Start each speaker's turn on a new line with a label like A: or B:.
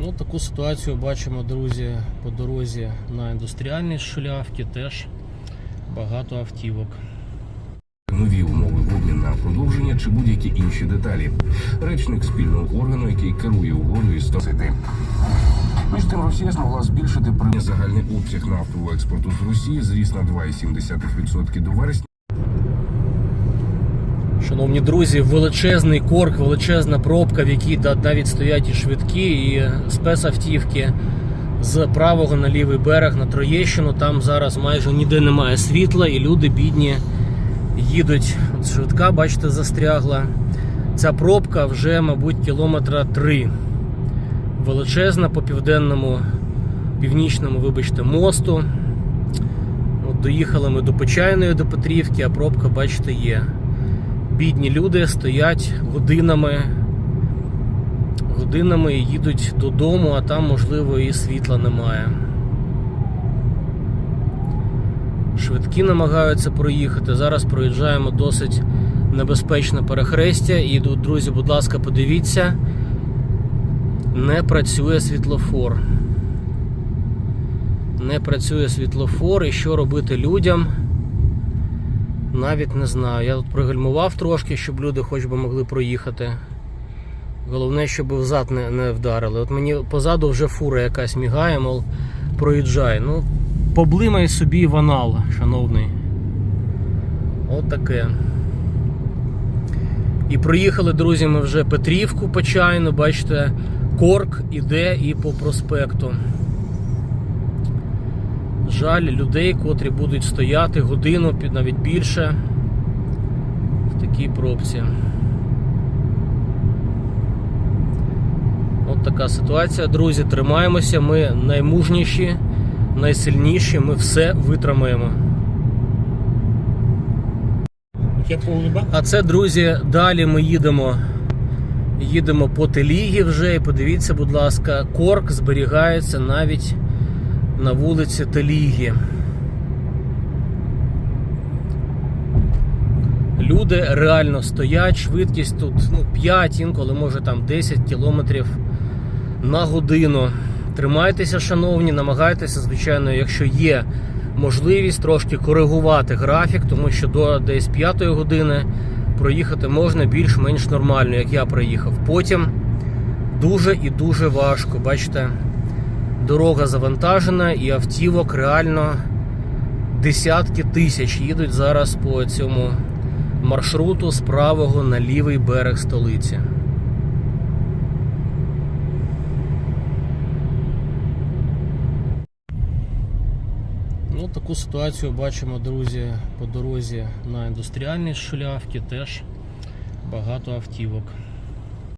A: Ну, таку ситуацію бачимо, друзі, по дорозі на індустріальній шулявки теж багато автівок.
B: нові умови обмін на продовження чи будь-які інші деталі. Речник спільного органу, який керує угодою із Тосити. Між тим, Росія змогла збільшити при загальний обсяг нафтового експорту з Росії зріс на 2,7% до вересня.
A: Шановні друзі, величезний корк, величезна пробка, в якій навіть стоять і швидкі, і спецавтівки з правого на лівий берег на Троєщину. Там зараз майже ніде немає світла, і люди бідні їдуть. Швидка, бачите, застрягла. Ця пробка вже, мабуть, кілометра три. Величезна по південному, північному, вибачте, мосту. От доїхали ми до Почайної, до Петрівки, а пробка, бачите, є. Бідні люди стоять годинами, годинами і їдуть додому, а там, можливо, і світла немає. Швидкі намагаються проїхати. Зараз проїжджаємо досить небезпечне перехрестя. І друзі, будь ласка, подивіться, не працює світлофор. Не працює світлофор, і що робити людям? Навіть не знаю. Я тут пригальмував трошки, щоб люди хоч би могли проїхати. Головне, щоб взад не, не вдарили. От мені позаду вже фура якась мігає, мов проїжджає. Ну, поблимай собі ванал, шановний. От таке. І проїхали, друзі, ми вже Петрівку Почайну, бачите, корк іде і по проспекту. Жаль людей, котрі будуть стояти годину, навіть більше в такій пробці. От така ситуація, друзі. Тримаємося. Ми наймужніші, найсильніші. Ми все витримаємо. А це, друзі, далі ми їдемо. Їдемо по Телігі вже. І подивіться, будь ласка, корк зберігається навіть на вулиці Телігі. Люди реально стоять, швидкість тут ну, 5, інколи може там 10 кілометрів на годину. Тримайтеся, шановні, намагайтеся, звичайно, якщо є можливість трошки коригувати графік, тому що до десь 5 години проїхати можна більш-менш нормально, як я проїхав. Потім дуже і дуже важко. Бачите, дорога завантажена і автівок реально десятки тисяч їдуть зараз по цьому маршруту з правого на лівий берег столиці. Ну, таку ситуацію бачимо, друзі, по дорозі на індустріальній шулявки теж багато автівок.